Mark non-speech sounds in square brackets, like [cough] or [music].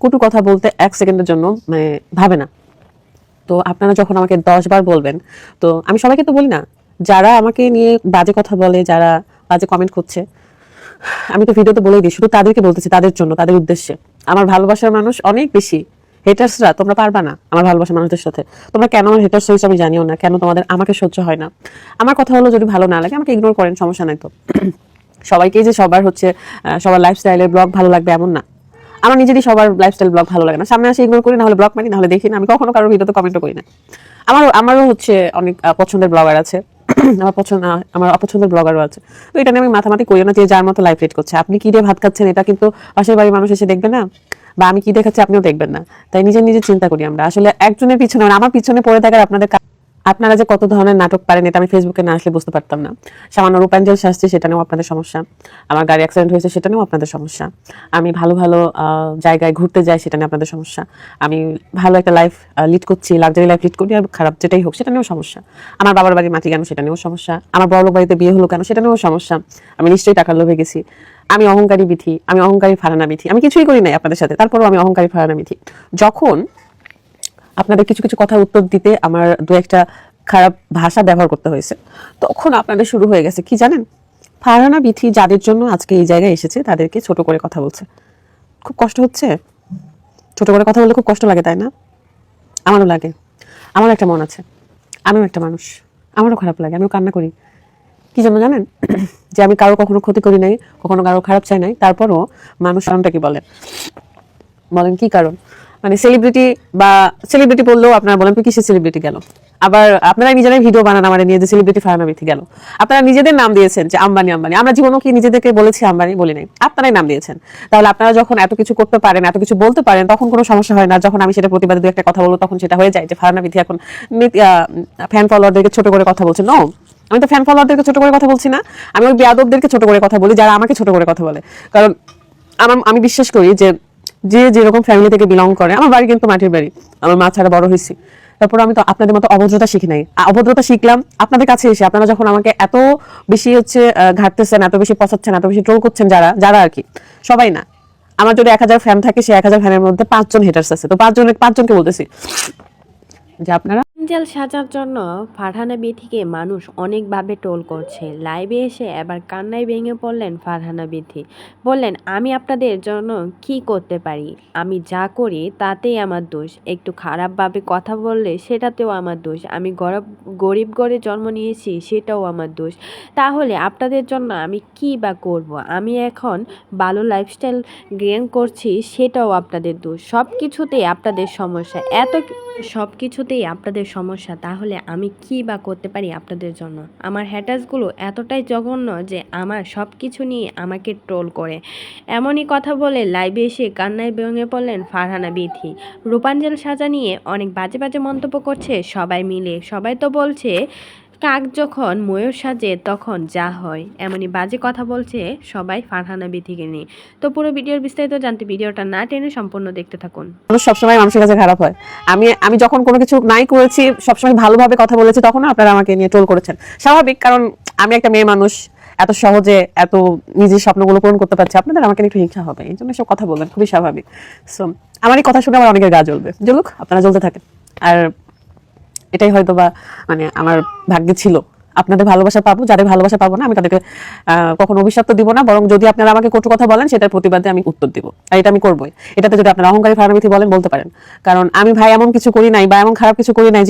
কটু কথা বলতে এক সেকেন্ডের জন্য মানে ভাবে না। তো আপনারা যখন আমাকে দশ বার বলবেন, তো আমি সবাইকে তো বলি না, যারা আমাকে নিয়ে বাজে কথা বলে, যারা বাজে কমেন্ট করছে, আমি তো ভিডিওতে বলেই দিই, শুধু তাদেরকে বলতেছি, তাদের জন্য, তাদের উদ্দেশ্যে। আমার ভালোবাসার মানুষ অনেক বেশি। হেটার্সরা তোমরা পারবা না আমার ভালোবাসার মানুষদের সাথে। তোমরা কেন আমার হেটার্স হয়েছে আমি জানিও না, কেন তোমাদের আমাকে সহ্য হয় না? আমার কথা হলো, যদি ভালো না লাগে, আমাকে ইগনোর করেন, সমস্যা নাই তো। সবাইকেই যে সবার হচ্ছে সবার লাইফস্টাইলের ব্লগ ভালো লাগবে এমন না। আমার নিজেরই সবার লাইফস্টাইল ব্লগ ভালো লাগে না। সামনে আসে ইগনোর করি, না হলে ব্লগ মারি, না হলে দেখি না। আমি কখনো কারোর ভিডিওতে কমেন্টও করি না। আমার আমারও হচ্ছে অনেক পছন্দের ব্লগার আছে। [clears throat] আমার পছন্দ আমার অপছন্দের ব্লগারও আছে। তো এটা নিয়ে আমি মাথামাতি করি না যে যার মতো লাইফ রেট করছে। আপনি কি দিয়ে ভাত খাচ্ছেন, এটা কিন্তু পাশের বাড়ির মানুষ এসে দেখবে না। বা আমি কি দেখাচ্ছি, আপনিও দেখবেন না। তাই নিজে নিজে চিন্তা করি আমরা। আসলে একজনের পিছনে মানে আমার পিছনে পড়ে থাকার আপনাদের আপনারা যে কত ধরনের নাটক পারেন এটা আমি ফেসবুকে না আসলে বুঝতে পারতাম না। সামান্য রূপাঞ্জল শাস্তি সেটা নিয়েও আপনাদের সমস্যা। আমার গাড়ি অ্যাক্সিডেন্ট হয়েছে, সেটা নিয়েও আপনাদের সমস্যা। আমি ভালো ভালো জায়গায় ঘুরতে যাই, সেটা নিয়ে আপনাদের সমস্যা। আমি ভালো একটা লাইফ লিড করছি লাক্সারি লাইফ লিড করি, আর খারাপ যেটাই হোক, সেটা নিয়েও সমস্যা। আমার বাবার বাড়ি মাটি কেন, সেটা নিয়েও সমস্যা। আমার বড় বাড়িতে বিয়ে হলো কেন, সেটা নিয়েও সমস্যা। আমি নিশ্চয়ই টাকার লোভে গেছি। আমি অহংকারী বিথি, আমি অহংকারী ফারানা বিথি। আমি কিছুই করি নাই আপনাদের সাথে, তারপরেও আমি অহংকারী ফারানা বিথি। যখন আপনাদের কিছু কিছু কথা উত্তর দিতে আমার দু একটা খারাপ ভাষা ব্যবহার করতে হয়েছে। তখন আপনাদের শুরু হয়ে গেছে, কি জানেন? ফারহানা বিথি যাদের জন্য আজকে এই জায়গায় এসেছে, তাদেরকে ছোট করে কথা বলছে। খুব কষ্ট হচ্ছে? ছোট করে কথা বললে খুব কষ্ট লাগে, তাই না? আমারও লাগে। আমার একটা মন আছে। আমিও একটা মানুষ। আমারও খারাপ লাগে, আমিও কান্না করি। কি জন্য জানেন? [clears throat] যে আমি কারও কখনো ক্ষতি করি নাই, কখনো কারও খারাপ চাই নাই, তারপরও মানুষ কারণটা কি বলে? বলেন কি কারণ? মানে সেলিব্রিটি বা সেলিব্রিটি বললেও আপনারা বলেন কিসের সেলিব্রিটি গেল? আবার আপনারা নিজেরাই ভিডিও বানান আমার নিয়ে যে সেলিব্রিটি ফারানাবিথি গেল। আপনারা নিজেদের নাম দিয়েছেন যে আম্বানি আম্বানি। আমরা জীবনও কি নিজেদেরকে বলেছি আম্বানি? বলি নাই। আপনারাই নাম দিয়েছেন। তাহলে আপনারা যখন এত কিছু করতে পারেন, এত কিছু বলতে পারেন, তখন কোনো সমস্যা হয় না। যখন আমি সেটা প্রতিবাদে দু একটা কথা বলব, তখন সেটা হয়ে যায় যে ফারানাবিথি এখন ফ্যান ফলোয়ারদেরকে ছোট করে কথা বলছে। নো আমি তো ফ্যান ফলোয়ারদেরকে ছোট করে কথা বলছি না। আমি ওই বেয়াদবদেরকে ছোট করে কথা বলি, যারা আমাকে ছোট করে কথা বলে। কারণ আমার, আমি বিশ্বাস করি যে যে যেরকম ফ্যামিলি থেকে বিলং করে, আমার বাড়ি কিন্তু মাটির বাড়ি, আমার মা ছাড়া বড় হয়েছি। তারপর আমি তো আপনাদের মতো অভদ্রতা শিখি নাই। অভদ্রতা শিখলাম, আপনাদের কাছে এসে আপনারা যখন আমাকে এত বেশি হচ্ছে ঘাটতেছেন, এত বেশি পচাচ্ছেন, এত বেশি ট্রোল করছেন যারা যারা আর কি, সবাই না। আমার যদি এক হাজার ফ্যান থাকে, সে এক হাজার ফ্যানের মধ্যে পাঁচজন হেটার্স আছে। তো পাঁচজনের, পাঁচজনকে বলতেছি যে আপনারা অ্যাঞ্জেল সাজার জন্য ফারহানা বিথিকে মানুষ অনেকভাবে টোল করছে। লাইভে এসে এবার কান্নায় ভেঙে পড়লেন ফারহানা বিথি। বললেন, আমি আপনাদের জন্য কি করতে পারি? আমি যা করি তাতেই আমার দোষ। একটু খারাপভাবে কথা বললে সেটাতেও আমার দোষ। আমি গরব, গরিব ঘরে জন্ম নিয়েছি সেটাও আমার দোষ। তাহলে আপনাদের জন্য আমি কি বা করব? আমি এখন ভালো লাইফস্টাইল গেন করছি সেটাও আপনাদের দোষ। সব কিছুতেই আপনাদের সমস্যা। এত সব কিছুতেই আপনাদের সমস্যা, তাহলে আমি কি বা করতে পারি আপনাদের জন্য? আমার হ্যাটাসগুলো এতটাই জঘন্য যে আমার সব কিছু নিয়ে আমাকে ট্রোল করে। এমনই কথা বলে লাইভে এসে কান্নায় ভেঙে পড়লেন ফারহানা বিথি। রূপাঞ্জল সাজা নিয়ে অনেক বাজে বাজে মন্তব্য করছে সবাই মিলে। সবাই তো বলছে কাক যখন ময়ূর সাজে তখন যা হয়। এমনই বাজে কথা বলছে সবাই ফারহানা বিথিকে নিয়ে। তো পুরো ভিডিওর বিস্তারিত জানতে ভিডিওটা না টেনে সম্পূর্ণ দেখতে থাকুন। মানুষ সবসময় মানুষের কাছে খারাপ হয়। আমি আমি যখন কোনো কিছু নাই করেছি, সবসময় ভালোভাবে কথা বলেছি, তখন আপনারা আমাকে নিয়ে ট্রোল করেছেন। স্বাভাবিক, কারণ আমি একটা মেয়ে মানুষ, এত সহজে এত নিজের স্বপ্নগুলো পূরণ করতে পারছি। আপনাদের আমাকে একটু হিংসা হবে, এই জন্য সব কথা বলবেন, খুবই স্বাভাবিক। সো আমার এই কথা শুনে আমার অনেকের গা জ্বলবে। জ্বলুক, আপনারা জ্বলতে থাকেন। আর এটাই হয়তো বা মানে আমার ভাগ্যে ছিল। আপনাদের ভালোবাসা পাবো, যাদের ভালোবাসা পাবো না, আমি তাদেরকে কখনো অভিশাপ দিব না, বরং যদি আপনারা আমাকে কটু কথা বলেন, সেটার প্রতিবাদে আমি উত্তর দিব। আর এটা আমি করবোই। এটাতে যদি আপনারা অহংকারী ফারামিথি বলেন, বলতে পারেন। কারণ আমি ভাই এমন কিছু করি নাই বা এমন খারাপ কিছু করি নাই